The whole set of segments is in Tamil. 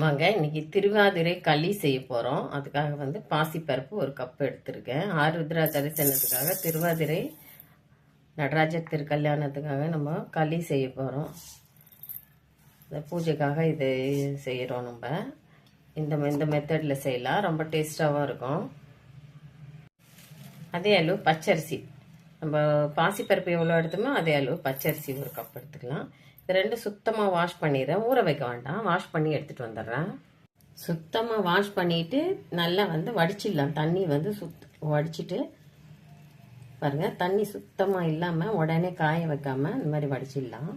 வாங்க இன்றைக்கி திருவாதிரை களி செய்ய போகிறோம் அதுக்காக வந்து பாசிப்பருப்பு ஒரு கப் எடுத்திருக்கேன். ஆருத்ரா தரிசனத்துக்காக திருவாதிரை நடராஜர் திருக்கல்யாணத்துக்காக நம்ம களி செய்ய போகிறோம் இந்த பூஜைக்காக இது செய்கிறோம் நம்ம. இந்த இந்த மெத்தடில் செய்யலாம். ரொம்ப டேஸ்ட்டாகவும் இருக்கும். அதே அளவு பச்சரிசி. நம்ம பாசிப்பருப்பு எவ்வளோ எடுத்தோமோ அதே அளவு பச்சரிசி ஒரு கப் எடுத்துக்கலாம். இது ரெண்டு சுத்தமாக வாஷ் பண்ணிடுறேன். ஊற வைக்க வேண்டாம். வாஷ் பண்ணி எடுத்துகிட்டு வந்துடுறேன். சுத்தமாக வாஷ் பண்ணிவிட்டு நல்லா வந்து வடிச்சிடலாம். தண்ணி வந்து சுத் வடிச்சிட்டு பாருங்கள் தண்ணி சுத்தமாக இல்லாமல் உடனே காய வைக்காமல் இந்த மாதிரி வடிச்சிடலாம்.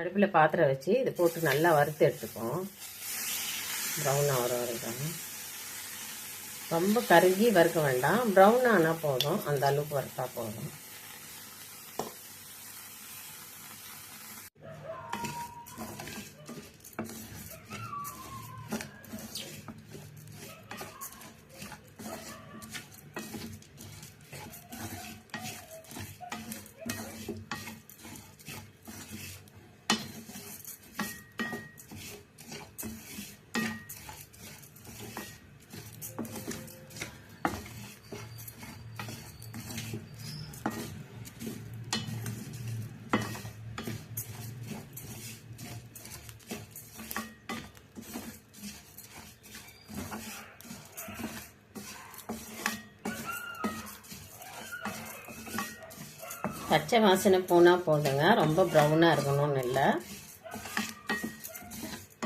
அடுப்பில் பாத்திரம் வச்சு இது போட்டு நல்லா வறுத்து எடுத்துப்போம். ப்ரௌனாக ஆகிற வரைக்கும். ரொம்ப கருகி வறுக்க வேண்டாம். ப்ரௌன் ஆனால் போதும். அந்த அளவுக்கு வறுத்தா போதும். பச்சை வாசனை போனால் போதுங்க. ரொம்ப ப்ரௌனாக இருக்கணும்னு இல்லை.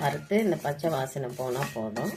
வறுத்து இந்த பச்சை வாசனை போனால் போதும்.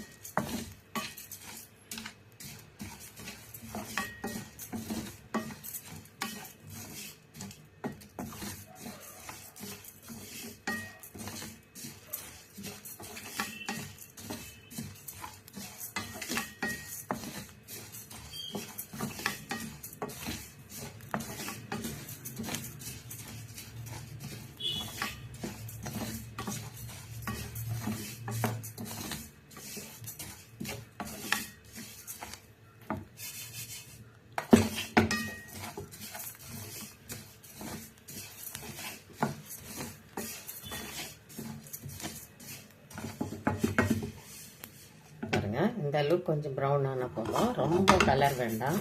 பாருங்க. இந்த அளவுக்கு கொஞ்சம் ப்ரௌன் ஆன போதும் ரொம்ப கலர் வேண்டாம்.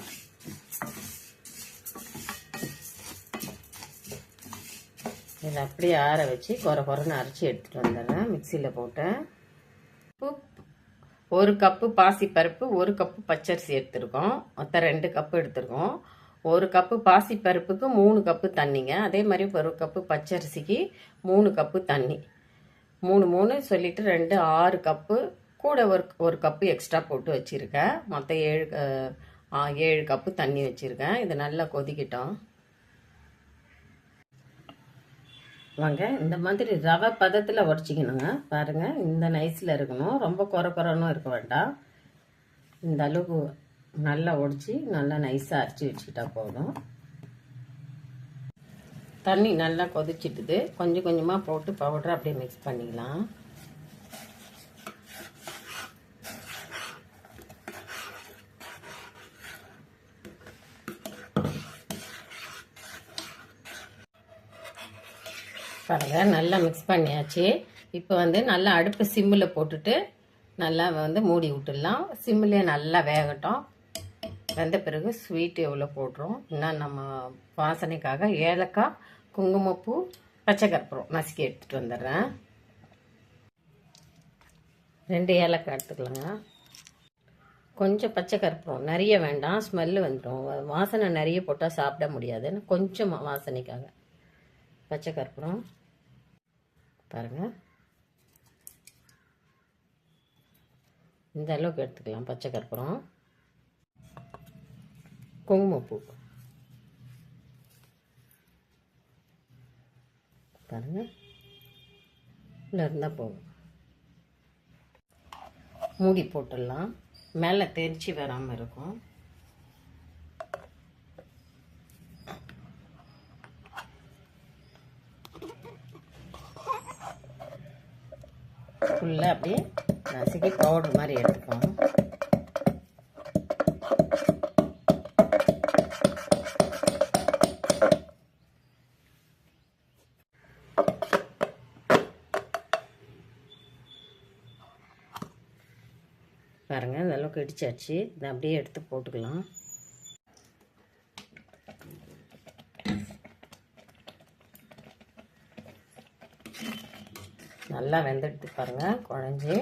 இதை அப்படியே ஆற வச்சு குறை குறைன்னு அரைச்சி எடுத்துகிட்டு வந்துடுறேன். மிக்சியில் போட்டேன். ஒரு கப்பு பாசிப்பருப்பு ஒரு கப்பு பச்சரிசி எடுத்திருக்கோம். மொத்தம் ரெண்டு கப்பு எடுத்திருக்கோம். ஒரு கப்பு பாசிப்பருப்புக்கு மூணு கப்பு தண்ணிங்க. அதே மாதிரி ஒரு கப்பு பச்சரிசிக்கு மூணு கப்பு தண்ணி. மூணு மூணு சொல்லிட்டு ரெண்டு ஆறு கப்பு கூட ஒரு ஒரு கப்பு எக்ஸ்ட்ரா போட்டு வச்சுருக்கேன். மொத்தம் ஏழு ஏழு கப்பு தண்ணி வச்சுருக்கேன். இது நல்லா கொதிக்கிட்டோம். வாங்க இந்த மாதிரி ரவை பதத்தில் உடச்சிக்கணுங்க. பாருங்கள் இந்த நைஸில் இருக்கணும். ரொம்ப குறை குறைனும் இருக்க வேண்டாம். இந்த அளவுக்கு நல்லா உடச்சி நல்லா நைஸாக அரைச்சி வச்சுக்கிட்டா போதும். தண்ணி நல்லா கொதிச்சிட்டுது. கொஞ்சம் கொஞ்சமாக போட்டு பவுடர் அப்படியே மிக்ஸ் பண்ணிக்கலாம். பாருங்கள் நல்லா மிக்ஸ் பண்ணியாச்சு. இப்போ வந்து நல்லா அடுப்பு சிம்மில் போட்டுட்டு நல்லா வந்து மூடி விட்டுடலாம். சிம்மிலே நல்லா வேகட்டும். வெந்த பிறகு ஸ்வீட் எவ்வளோ போடுறோம்? இன்னும் நம்ம வாசனைக்காக ஏலக்காய் குங்குமப்பூ பச்சை கற்பூரம் நசுக்கி எடுத்துகிட்டு வந்துடுறேன். ரெண்டு ஏலக்காய் எடுத்துக்கலாங்க. கொஞ்சம் பச்சை கற்பூரம் நிறைய வேண்டாம். ஸ்மெல்லு வந்துடும் வாசனை நிறைய போட்டால் சாப்பிட முடியாதுன்னு கொஞ்சம் வாசனைக்காக. பச்சை கற்பூரம். பாருங்கள் இந்த அளவுக்கு எடுத்துக்கலாம் பச்சை கற்பூரம். குங்குமப்பூ. பாருங்கள் இல்லை இருந்தால் போகும் மூடி போட்டுடலாம். மேலே தெரிச்சு வராமல் இருக்கும். ஃபுல்லாக அப்படியே நசுக்கி பவுடர் மாதிரி எடுத்துக்கணும் பாருங்கள் இந்த அளவுக்கு இடிச்சாச்சு இதை அப்படியே எடுத்து போட்டுக்கலாம். நல்லா வெந்துடுத்து பாருங்கள் குழஞ்சி.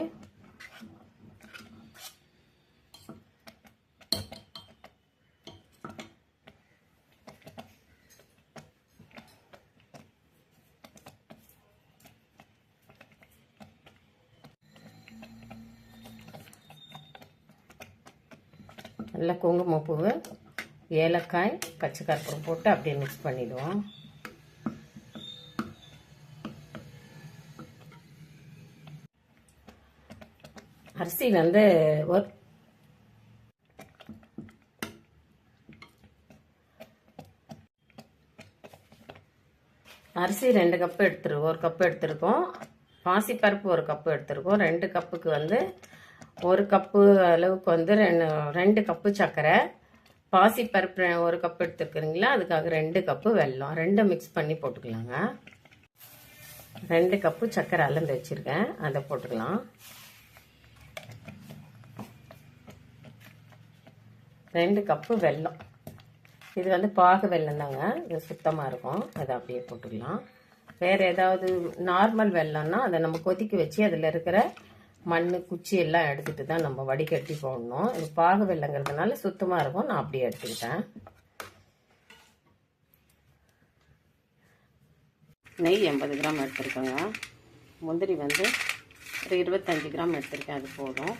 நல்லா குங்குமப்பூவு ஏலக்காய் பச்சை கற்பூரம் போட்டு அப்படியே மிக்ஸ் பண்ணிவிடுவோம் அரிசி வந்து ஒரு அரிசி ரெண்டு கப்பு எடுத்துருக்கோம் ஒரு கப்பு எடுத்திருக்கோம். பாசிப்பருப்பு ஒரு கப்பு எடுத்திருக்கோம். ரெண்டு கப்புக்கு வந்து ஒரு கப்பு அளவுக்கு வந்து ரெண்டு ரெண்டு கப்பு சர்க்கரை. பாசிப்பருப்பு ஒரு கப்பு எடுத்துருக்குறீங்களா? அதுக்காக ரெண்டு கப்பு வெல்லம். ரெண்டும் மிக்ஸ் பண்ணி போட்டுக்கலாங்க. ரெண்டு கப்பு சர்க்கரை அளந்து வச்சுருக்கேன். அதை போட்டுக்கலாம். ரெண்டு கப்பு வெல்லம். இது வந்து பாகு வெல்லம் தாங்க. இது சுத்தமாக இருக்கும். அதை அப்படியே போட்டுக்கலாம். வேறு ஏதாவது நார்மல் வெல்லம்னா அதை நம்ம கொதிக்க வச்சு அதில் இருக்கிற மண் குச்சி எல்லாம் எடுத்துகிட்டு தான் நம்ம வடிகட்டி போடணும். இது பாகு வெள்ளங்கிறதுனால சுத்தமாக இருக்கும். நான் அப்படியே எடுத்துக்கிட்டேன். நெய் எண்பது கிராம் எடுத்துருக்கோங்க. முந்திரி வந்து ஒரு இருபத்தஞ்சி கிராம் எடுத்திருக்கேன். அது போதும்.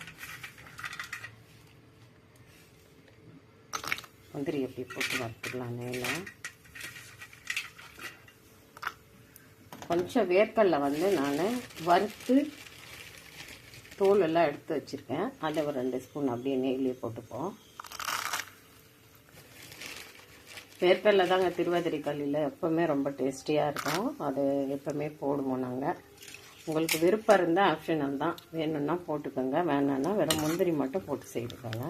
முந்திரி எப்படி போட்டு வறுத்துக்கலாம் நெய்யில் கொஞ்சம் வேர்க்கடலை வந்து நான் வறுத்து தோல் எல்லாம் எடுத்து வச்சுருக்கேன். அதை ஒரு ரெண்டு ஸ்பூன் அப்படியே நெய்லேயே போட்டுப்போம். வேர்க்கடலை தாங்க திருவாதிரை கல்லில் எப்போவுமே ரொம்ப டேஸ்டியாக இருக்கும். அது எப்போவுமே போடுவோம் நாங்கள் உங்களுக்கு விருப்பம் இருந்தால் ஆப்ஷனல் தான். வேணும்னா போட்டுக்கோங்க. வேணான்னா வெறும் முந்திரி மட்டும் போட்டு செய்துக்கோங்க.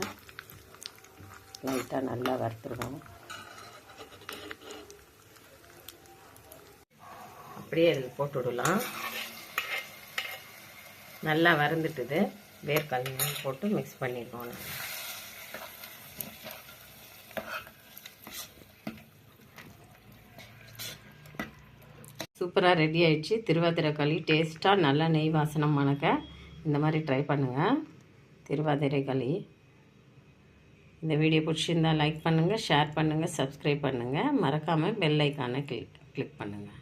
லைட்டாக நல்லா வறுத்துருவோம். அப்படியே அதில் போட்டு விடலாம். நல்லா வறந்துட்டுது. வேர்க்கடலை போட்டு மிக்ஸ் பண்ணிடுவோம் சூப்பராக ரெடி ஆயிடுச்சு. திருவாதிரை களி டேஸ்ட்டாக நல்லா நெய் வாசனம் மணக்க இந்த மாதிரி ட்ரை பண்ணுங்கள் திருவாதிரை களி இந்த வீடியோ பிடிச்சிருந்தால் லைக் பண்ணுங்கள் ஷேர் பண்ணுங்கள் சப்ஸ்கிரைப் பண்ணுங்கள் மறக்காமல் பெல் ஐக்கானை கிளிக் கிளிக் பண்ணுங்கள்